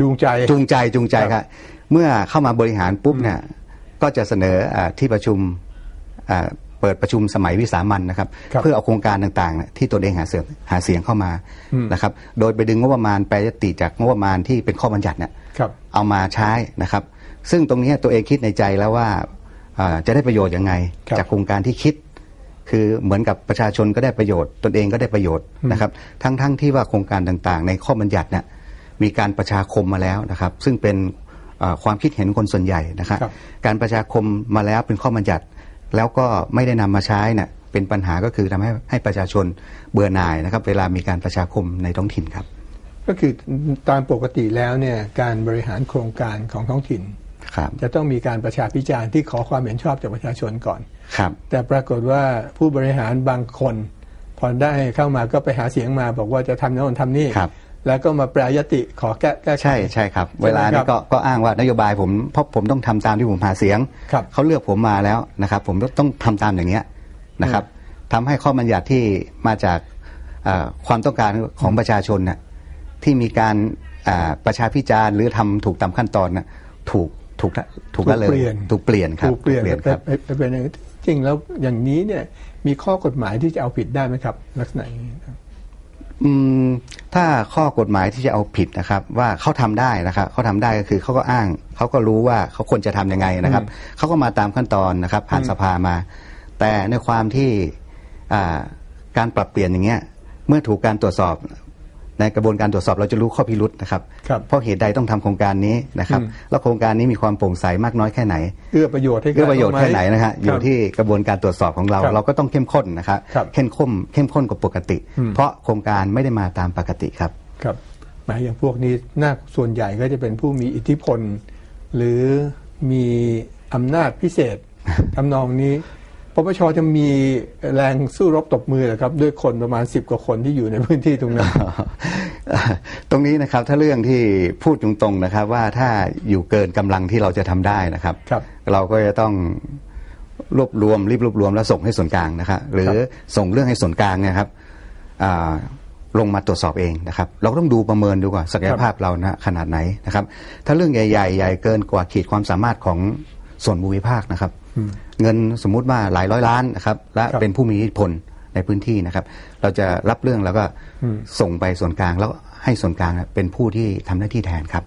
จูงใจจูงใจจูงใจครับครับเมื่อเข้ามาบริหารปุ๊บเนี่ยก็จะเสนออาที่ประชุมอ่าเปิดประชุมสมัยวิสามันนะครับครับเพื่อเอาโครงการต่างๆเนี่ยที่ตนเองหาเสียงหาเสียงเข้ามานะครับ โดยไปดึงงบประมาณแปรยติจากงบประมาณที่เป็นข้อบัญญัติเนี่ยครับเอามาใช้นะครับ ซึ่งตรงนี้ตัวเองคิดในใจแล้วว่าอ่าจะได้ประโยชน์ยังไงครับจากโครงการที่คิด คือเหมือนกับประชาชนก็ได้ประโยชน์ ตนเองก็ได้ประโยชน์นะครับ ทั้งๆทที่ว่าโครงการต่างๆ ในข้อบัญญัติเนี่ย มีการประชาคมมาแล้วนะครับ ซึ่งเป็นเอ่อความคิดเห็นคนส่วนใหญ่นะครับครับการประชาคมมาแล้วเป็นข้อบัญญัติ แล้วก็ไม่ได้นำมาใช้เนี่ยเป็นปัญหาก็คือทำให้ให้ประชาชนเบื่อหน่ายนะครับ เวลามีการประชาคมในท้องถิ่นครับ ก็คือตามปกติแล้วเนี่ยการบริหารโครงการของท้องถิ่นครับจะต้องมีการประชาพิจารณ์ที่ขอความเห็นชอบจากประชาชนก่อนครับ แต่ปรากฏว่าผู้บริหารบางคนพอได้เข้ามาก็ไปหาเสียงมาบอกว่าจะทำโน่นทำนี่ครับ แล้วก็มาแปรยติขอแก้แก้ไข ใช่ใช่ครับใช่ไหมเวลาครันี้บก็ก็อ้างว่านโยบายผมเพราะผมต้องทำตามที่ผมหาเสียง ครับ เขาเลือกผมมาแล้วนะครับ ผมต้องทำตามอย่างเงี้ยนะครับทำให้ข้อบัญญัติที่มาจากเอ่อความต้องการของประชาชนน่ะที่มีการอ่าประชาพิจารณ์หรือทำถูกตามขั้นตอนน่ะถูกถูกถูกละเลยถูกเปลี่ยนถูกเปลี่ยนครับถูกเปลี่ยนถูไปครับไปไปเป็นอย่างนั้นจริงแล้วอย่างนี้เนี่ยมีข้อกฎหมายที่จะเอาผิดได้ไหมครับ ลักษณะอย่างนี้ครับ อืมถ้าข้อกฎหมายที่จะเอาผิดนะครับ ว่าเขาทำได้นะครับเขาทำได้ก็คือเขาก็อ้างเขาก็รู้ว่าเขาควรจะทำยังไงนะครับเขาก็มาตามขั้นตอนนะครับ ผ่านสภามา แต่ในความที่อ่าการปรับเปลี่ยนอย่างเงี้ยเมื่อถูกการตรวจสอบ ในกระบวนการตรวจสอบเราจะรู้ข้อพิรุษนะครับครับเพราะเหตุใดต้องทำโครงการนี้นะครับ แล้วโครงการนี้มีความโปร่งใสมากน้อยแค่ไหน เอื้อประโยชน์ให้เพื่อประโยชน์แค่ไหนนะฮะอยู่ครับที่กระบวนการตรวจสอบของเราครับเราก็ต้องเข้มข้นนะครับครับ เข้มข้นเข้มข้นกว่าปกติ เพราะโครงการไม่ได้มาตามปกติครับ ครับหมายอย่างพวกนี้น่าส่วนใหญ่ก็จะเป็นผู้มีอิทธิพล หรือมีอำนาจพิเศษทำนองนี้ ปปชจะมีแรงสู้รบตบมือเหรอครับ ด้วยคนประมาณสิบกว่าคนที่อยู่ในพื้นที่ตรงนั้น ตรงนี้นะครับถ้าเรื่องที่พูดตรงๆนะครับ ว่าถ้าอยู่เกินกำลังที่เราจะทำได้นะครับครับเราก็จะต้องรวบรวมรีบรวบรวมแล้วส่งให้ส่วนกลางนะครับ หรือส่งเรื่องให้ส่วนกลางเนี่ยครับอ่าลงมาตรวจสอบเองนะครับ เราก็ต้องดูประเมินดูก่อนศักยภาพเรานะขนาดไหนนะครับ ถ้าเรื่องใหญ่ๆใหญ่เกินกว่าขีดความสามารถของส่วนภูมิภาคนะครับ เงินสมมุติว่าหลายร้อยล้านนะครับและครับเป็นผู้มีอิทธิพลในพื้นที่นะครับ เราจะรับเรื่องแล้วก็ส่งไปส่วนกลางแล้วให้ส่วนกลางเป็นผู้ที่ทำหน้าที่แทนครับ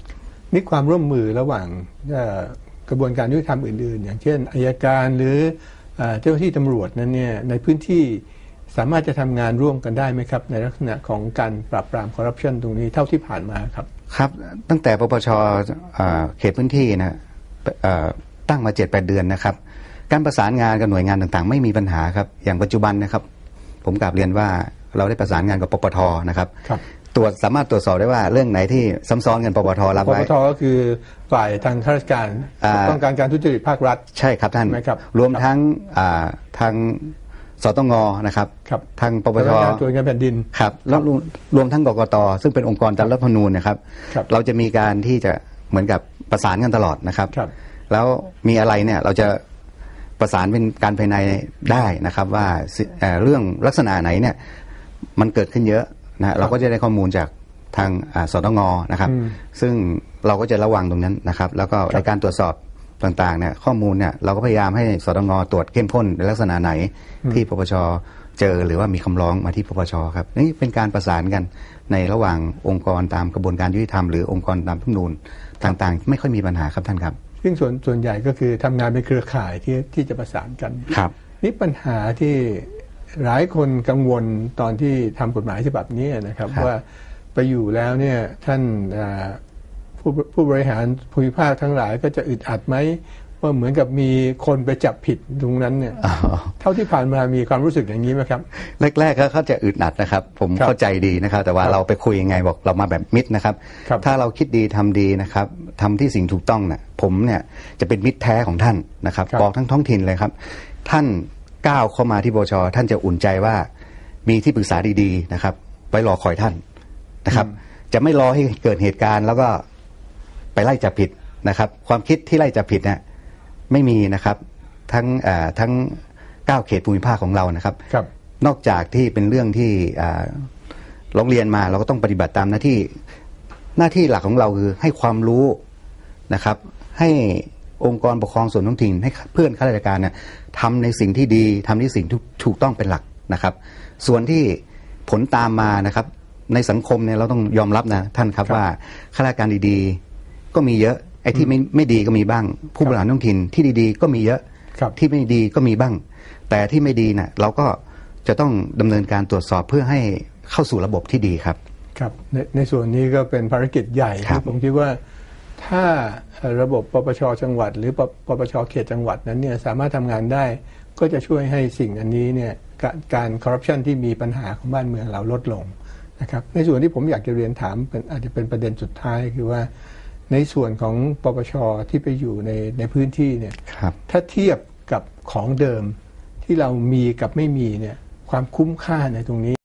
นี่ความร่วมมือระหว่างเอ่อกระบวนการยุติธรรมอื่น ๆ อย่างเช่นอายการหรือเอ่อเจ้าหน้าที่ตำรวจนั้นเนี่ยในพื้นที่สามารถจะทำงานร่วมกันได้ไหมครับ ในลักษณะของการปราบปรามคอร์รัปชันตรงนี้เท่าที่ผ่านมาครับ ครับตั้งแต่ปปชอ่าเขตพื้นที่นะเอ่อตั้งมาเจ็ดแปดเดือนนะครับ การประสานงานกับหน่วยงานต่างๆ ไม่มีปัญหาครับอย่างปัจจุบันนะครับ ผมกลับเรียนว่าเราได้ประสานงานกับปปทนะครับครับตรวจสามารถตรวจสอบได้ว่าเรื่องไหนที่ซ้ำซ้อนกันปปทรับปปไว้ทก็คือฝ่ายทางข้าราชการอ่าต้องการการทุจริตภาครัฐ ใช่ครับท่านใช่ไหมครับรวมทั้งอ่าทางสตงนะครับครับทางปปชสำนักงานตรวจเงินแผ่นดินครับแล้วรวมรวมทั้งกกตซึ่งเป็นองค์กรตามรัฐธรรมนูญนะครับครับ เราจะมีการที่จะเหมือนกับประสานกันตลอดนะครับครับแล้วมีอะไรเนี่ยเราจะ ประสานเป็นการภายในได้นะครับ ว่าสิเอ่อเรื่องลักษณะไหนเนี่ยมันเกิดขึ้นเยอะนะเราก็จะได้ข้อมูลจากทางอ่าสตงนะครับอืมซึ่งเราก็จะระวังตรงนั้นนะครับ แล้วก็ในการตรวจสอบต่างๆเนี่ยข้อมูลเนี่ยเราก็พยายามให้สตงตรวจเข้มข้นในลักษณะไหนที่ปปชเจอหรือว่ามีคำร้องมาที่ปปชครับนี่เป็นการประสานกันในระหว่างองค์กรตามกระบวนการยุติธรรมหรือองค์กรตามรัฐธรรมนูญต่างๆ ไม่ค่อยมีปัญหาครับท่านครับ ซึ่งส่วนส่วนใหญ่ก็คือทำงานเป็นเครือข่ายที่ที่จะประสานกันครับนี่ปัญหาที่หลายคนกังวลตอนที่ทำกฎหมายฉบับนี้นะครับครับว่าไปอยู่แล้วเนี่ยท่านอ่าผู้ผู้บริหารภูมิภาคทั้งหลายก็จะอึดอัดไหม ว่าเหมือนกับมีคนไปจับผิดตรงนั้นเนี่ยอ๋อเท่าที่ผ่านมามีความรู้สึกอย่างนี้ไหมครับ แรกๆก็เขาจะอึดอัดนะครับ ผมครับเข้าใจดีนะครับ แต่ว่าครับเราไปคุยยังไงบอกเรามาแบบมิตรนะครับครับถ้าเราคิดดีทำดีนะครับทำที่สิ่งถูกต้องเนี่ยผมเนี่ยจะเป็นมิตรแท้ของท่านนะครับครับบอกทั้งท้องถิ่นเลยครับ ท่านก้าวเข้ามาที่บชท่านจะอุ่นใจว่ามีที่ปรึกษาดีๆนะครับ ไว้รอคอยท่านนะครับ จะไม่รอให้เกิดเหตุการณ์ แล้วก็ไปไล่จับผิดนะครับ ความคิดที่ไล่จับผิดเนี่ย ไม่มีนะครับทั้งเอ่อทั้งเก้าเขตภูมิภาคของเรานะครับครับนอกจากที่เป็นเรื่องที่อ่าร้องเรียนมาเราก็ต้องปฏิบัติตามหน้าที่หน้าที่หลักของเราคือให้ความรู้นะครับ ให้องค์กรปกครองส่วนท้องถิ่นให้เพื่อนข้าราชการเนี่ยทำในสิ่งที่ดีทำในสิ่งที่ถูกต้องเป็นหลักนะครับ ส่วนที่ผลตามมานะครับ ในสังคมเนี่ยเราต้องยอมรับนะท่านครับครับว่าข้าราชการดีๆ ก็มีเยอะไอ้ที่ไม่ไม่ดีก็มีบ้าง ผู้บริหารท้องถิ่นที่ดีๆ ก็มีเยอะครับที่ไม่ดีก็มีบ้าง แต่ที่ไม่ดีน่ะเราก็จะต้องดำเนินการตรวจสอบเพื่อให้เข้าสู่ระบบที่ดีครับครับในในส่วนนี้ก็เป็นภารกิจใหญ่ครับที่ผมคิดว่าถ้าระบบปปชจังหวัด หรือปปปชเขตจังหวัดนั้นเนี่ยสามารถทำงานได้ ก็จะช่วยให้สิ่งอันนี้เนี่ยกาการคอร์รัปชันที่มีปัญหาของบ้านเมืองเราลดลงนะครับในส่วนที่ผมอยากจะเรียนถามเป็นอาจจะเป็นประเด็นสุดท้ายคือว่า ในส่วนของปปชที่ไปอยู่ในในพื้นที่เนี่ยครับ ถ้าเทียบกับของเดิมที่เรามีกับไม่มีเนี่ยความคุ้มค่าในตรงนี้